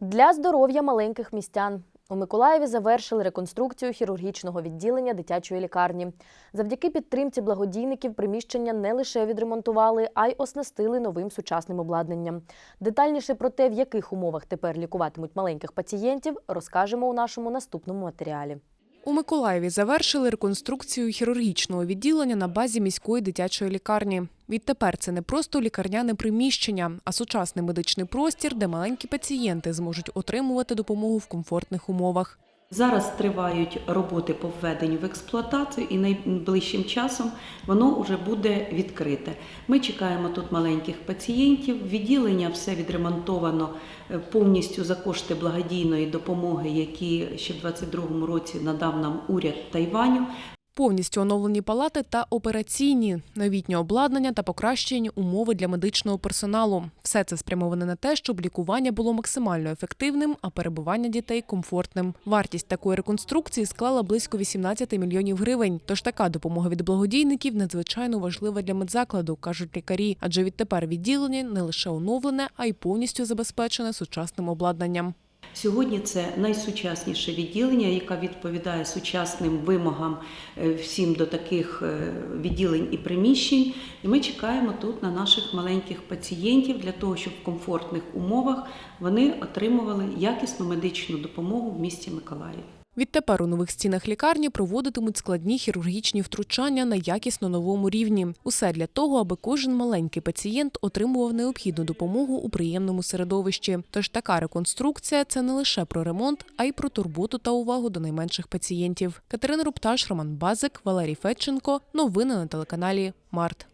Для здоров'я маленьких містян у Миколаєві завершили реконструкцію хірургічного відділення дитячої лікарні. Завдяки підтримці благодійників приміщення не лише відремонтували, а й оснастили новим сучасним обладнанням. Детальніше про те, в яких умовах тепер лікуватимуть маленьких пацієнтів, розкажемо у нашому наступному матеріалі. У Миколаєві завершили реконструкцію хірургічного відділення на базі міської дитячої лікарні. Відтепер це не просто лікарняне приміщення, а сучасний медичний простір, де маленькі пацієнти зможуть отримувати допомогу в комфортних умовах. Зараз тривають роботи по введенню в експлуатацію, і найближчим часом воно вже буде відкрите. Ми чекаємо тут маленьких пацієнтів. Відділення все відремонтовано е, повністю за кошти благодійної допомоги, які ще в 2022 році надав нам уряд Тайваню. Повністю оновлені палати та операційні, новітнє обладнання та покращені умови для медичного персоналу. Все це спрямоване на те, щоб лікування було максимально ефективним, а перебування дітей комфортним. Вартість такої реконструкції склала близько 18 мільйонів гривень. Тож така допомога від благодійників надзвичайно важлива для медзакладу, кажуть лікарі. Адже відтепер відділення не лише оновлене, а й повністю забезпечене сучасним обладнанням. Сьогодні це найсучасніше відділення, яке відповідає сучасним вимогам е, всім до таких е, відділень і приміщень. І ми чекаємо тут на наших маленьких пацієнтів для того, щоб в комфортних умовах вони отримували якісну медичну допомогу в місті Миколаїв. Відтепер у нових стінах лікарні проводитимуть складні хірургічні втручання на якісно новому рівні. Усе для того, аби кожен маленький пацієнт отримував необхідну допомогу у приємному середовищі. Тож така реконструкція це не лише про ремонт, а й про турботу та увагу до найменших пацієнтів. Катерина Рупташ, Роман Базик, Валерій Федченко. Новини на телеканалі Март.